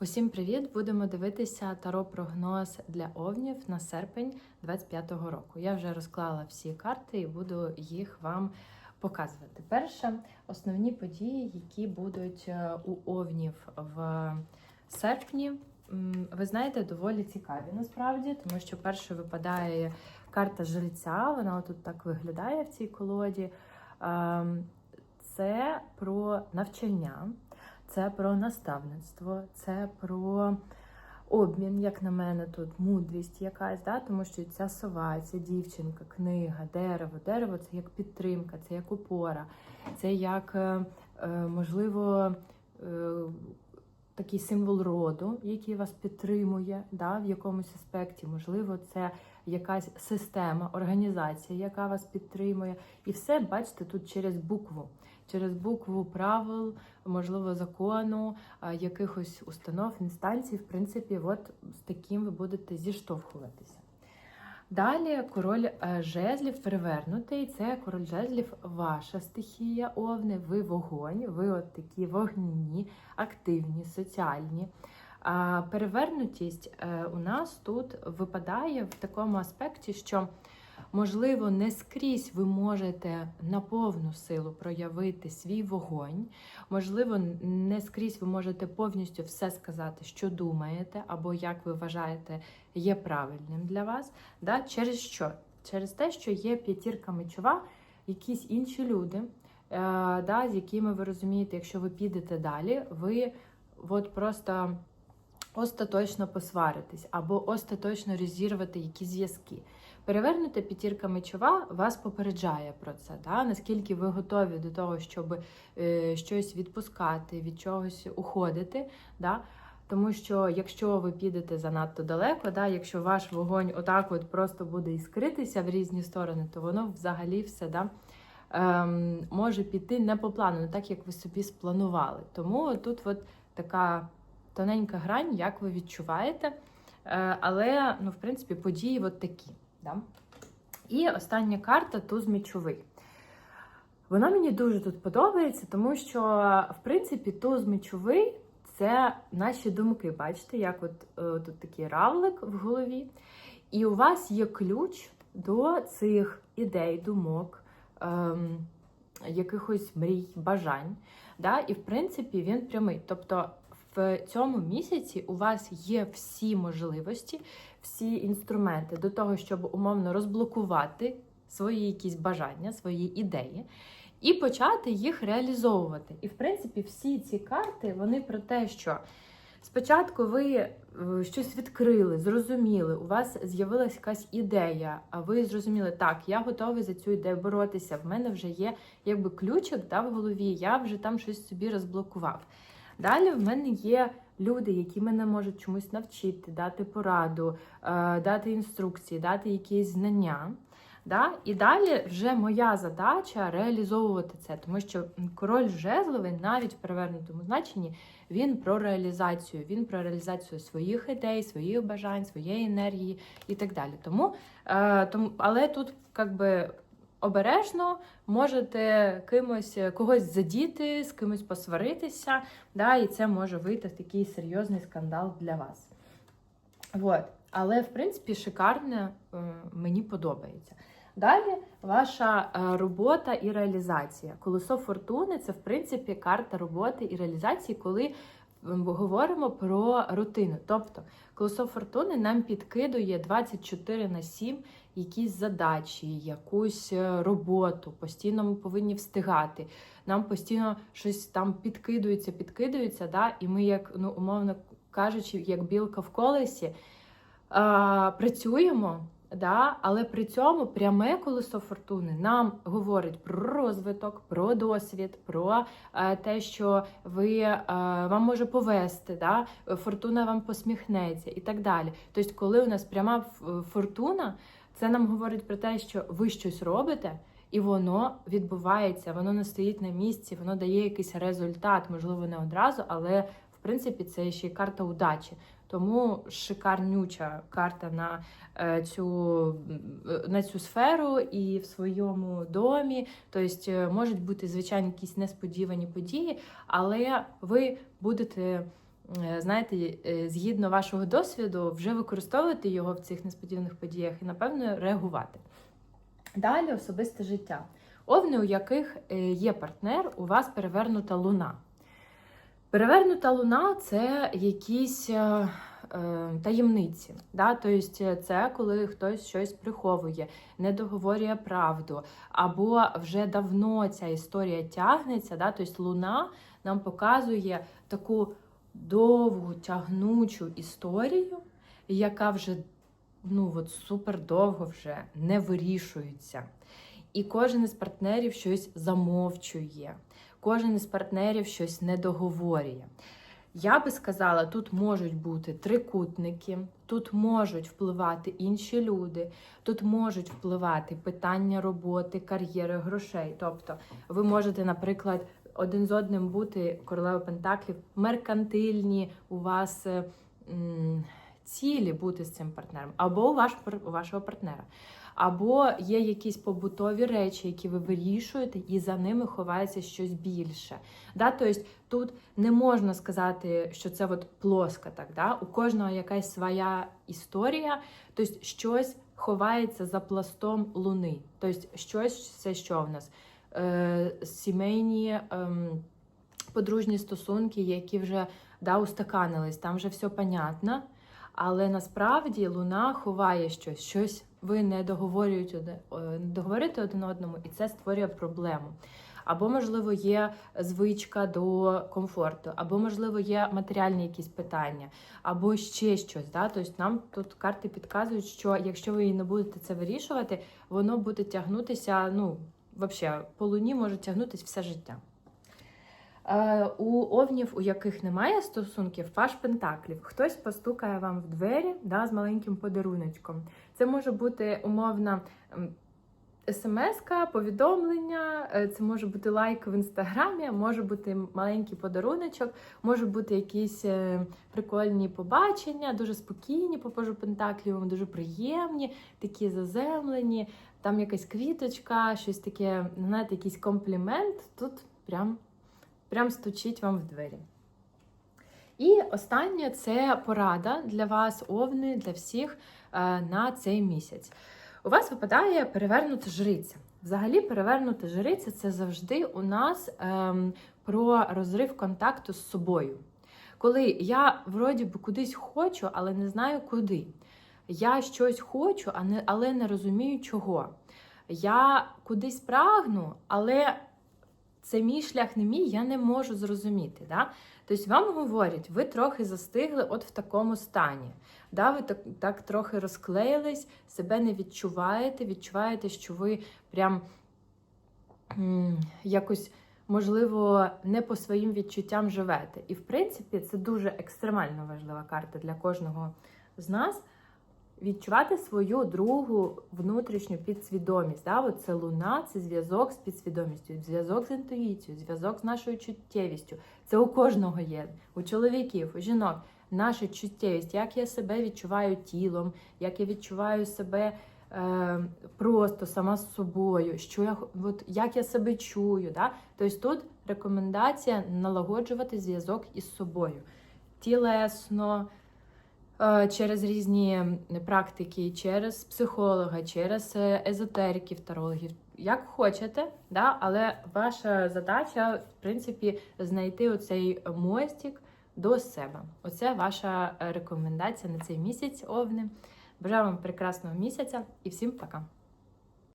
Усім привіт! Будемо дивитися таро-прогноз для овнів на серпень 25-го року. Я вже розклала всі карти і буду їх вам показувати. Перше, основні події, які будуть е, у овнів в серпні. Ви знаєте, доволі цікаві насправді, тому що перше випадає карта жильця. Вона тут так виглядає в цій колоді. Ем, Це про навчання це про наставництво, це про обмін, як на мене, тут мудрість якась, да? тому що ця сова, ця дівчинка, книга, дерево. Дерево це як підтримка, це як опора, це як, е, е, можливо, е, такий символ роду, який вас підтримує да, в якомусь аспекті. Можливо, це якась система, організація, яка вас підтримує. І все, бачите, тут через букву. Через букву правил, можливо, закону, якихось установ, інстанцій, в принципі, от з таким ви будете зіштовхуватися. Далі король е, жезлів перевернутий. Це король жезлів, ваша стихія, овни, ви вогонь, ви от такі вогняні, активні, соціальні. Перевернутість е, у нас тут випадає в такому аспекті, що можливо не скрізь ви можете на повну силу проявити свій вогонь. Можливо, не скрізь ви можете повністю все сказати, що думаєте, або як ви вважаєте є правильним для вас. Да? Через що? Через те, що є п'ятірка мечова, якісь інші люди, е, да, з якими ви розумієте, якщо ви підете далі, ви от просто остаточно посваритесь або остаточно розірвати якісь зв'язки. Перевернута п'ятірка мечова вас попереджає про це, да? наскільки ви готові до того, щоб е, щось відпускати, від чогось уходити. Да? Тому що якщо ви підете занадто далеко, да, якщо ваш вогонь отак от просто буде іскритися в різні сторони, то воно взагалі все да, ем, може піти не по плану, не так як ви собі спланували. Тому тут от така тоненька грань, як ви відчуваєте. Е, але, ну, в принципі, події от такі. Да? І остання карта туз мічовий. Вона мені дуже тут подобається, тому що, в принципі, туз мічовий це наші думки. Бачите, як от е, тут такий равлик в голові. І у вас є ключ до цих ідей, думок, ем, якихось мрій, бажань. Да? І, в принципі, він прямий. Тобто, в цьому місяці у вас є всі можливості, всі інструменти до того, щоб умовно розблокувати свої якісь бажання, свої ідеї. І почати їх реалізовувати. І, в принципі, всі ці карти вони про те, що спочатку ви е, щось відкрили, зрозуміли, у вас з'явилася якась ідея, а ви зрозуміли, так, я готовий за цю ідею боротися. В мене вже є якби ключик да, в голові, я вже там щось собі розблокував. Далі в мене є люди, які мене можуть чомусь навчити, дати пораду, е, дати інструкції, дати якісь знання. Да? І далі вже моя задача реалізовувати це, тому що король жезловий навіть в перевернутому значенні він про реалізацію, він про реалізацію своїх ідей, своїх бажань, своєї енергії і так далі. Тому, е, тому але тут якби. Обережно можете кимось когось задіти, з кимось посваритися, да, і це може вийти в такий серйозний скандал для вас. Вот. Але, в принципі, шикарне е, мені подобається. Далі ваша е, робота і реалізація. Колесо фортуни це, в принципі, карта роботи і реалізації, коли ми говоримо про рутину. Тобто, колесо фортуни нам підкидує 24 на 7 якісь задачі, якусь е, роботу. Постійно ми повинні встигати. Нам постійно щось там підкидується, підкидується, да? і ми, як ну, умовно кажучи, як білка в колесі, а, працюємо. Да, але при цьому пряме колесо фортуни нам говорить про розвиток, про досвід, про е, те, що ви е, вам може повести, да, фортуна вам посміхнеться і так далі. Тобто, коли у нас пряма фортуна, це нам говорить про те, що ви щось робите, і воно відбувається, воно не стоїть на місці, воно дає якийсь результат, можливо, не одразу, але в принципі це ще й карта удачі. Тому шикарнюча карта на е, цю на цю сферу і в своєму домі. Тобто можуть бути звичайно якісь несподівані події, але ви будете е, знаєте, е, згідно вашого досвіду, вже використовувати його в цих несподіваних подіях і, напевно, реагувати. Далі особисте життя. Овни, у яких е, є партнер, у вас перевернута луна. Перевернута луна це якісь е, е, таємниці. Да? Тобто це коли хтось щось приховує, не договорює правду, або вже давно ця історія тягнеться. Да? Тобто луна нам показує таку довгу тягнучу історію, яка вже ну, от супер довго вже не вирішується. І кожен із партнерів щось замовчує, кожен із партнерів щось не договорює. Я би сказала, тут можуть бути трикутники, тут можуть впливати інші люди, тут можуть впливати питання роботи, кар'єри, грошей. Тобто, ви можете, наприклад, один з одним бути королева Пентаклів, меркантильні, у вас е, м, цілі бути з цим партнером, або у, ваш, у вашого партнера. Або є якісь побутові речі, які ви вирішуєте, і за ними ховається щось більше. Да? Тобто тут не можна сказати, що це от плоска, так да? у кожного якась своя історія, тобто щось ховається за пластом луни. Тобто щось це що в нас? Е, сімейні ем, подружні стосунки, які вже да, устаканились, там вже все понятно. Але насправді луна ховає щось, щось ви не договорюєте, договорите один одному, і це створює проблему. Або, можливо, є звичка до комфорту, або, можливо, є матеріальні якісь питання, або ще щось. Да? Тобто нам тут карти підказують, що якщо ви не будете це вирішувати, воно буде тягнутися, ну, взагалі, по луні може тягнутися все життя. Е, у овнів, у яких немає стосунків, паш пентаклів. Хтось постукає вам в двері да, з маленьким подаруночком. Це може бути умовна смс-ка, повідомлення, е, це може бути лайк в інстаграмі, може бути маленький подаруночок, може бути якісь е, прикольні побачення, дуже спокійні по пажу пентаклів, дуже приємні, такі заземлені. Там якась квіточка, щось таке, знаєте, якийсь комплімент. Тут прям прям стучить вам в двері. І останнє це порада для вас, овни, для всіх е, на цей місяць. У вас випадає перевернута жриця. Взагалі, перевернута жриця це завжди у нас ем, про розрив контакту з собою. Коли я вроді би кудись хочу, але не знаю куди. Я щось хочу, але не розумію чого. Я кудись прагну, але це мій шлях не мій, я не можу зрозуміти. Да? Тобто вам говорять, ви трохи застигли от в такому стані. Да? Ви так, так трохи розклеїлись, себе не відчуваєте, відчуваєте, що ви прям якось, можливо, не по своїм відчуттям живете. І в принципі, це дуже екстремально важлива карта для кожного з нас. Відчувати свою другу внутрішню підсвідомість. Да? От це луна, це зв'язок з підсвідомістю, зв'язок з інтуїцією, зв'язок з нашою чуттєвістю. Це у кожного є, у чоловіків, у жінок. Наша чуттєвість, як я себе відчуваю тілом, як я відчуваю себе е, просто сама з собою, що я от, як я себе чую. Да? Тобто тут рекомендація налагоджувати зв'язок із собою тілесно. Е, через різні практики, через психолога, через е, езотериків, тарологів, як хочете, да? але ваша задача, в принципі, знайти оцей мостик до себе. Оце ваша рекомендація на цей місяць, овни. Бажаю вам прекрасного місяця і всім пока!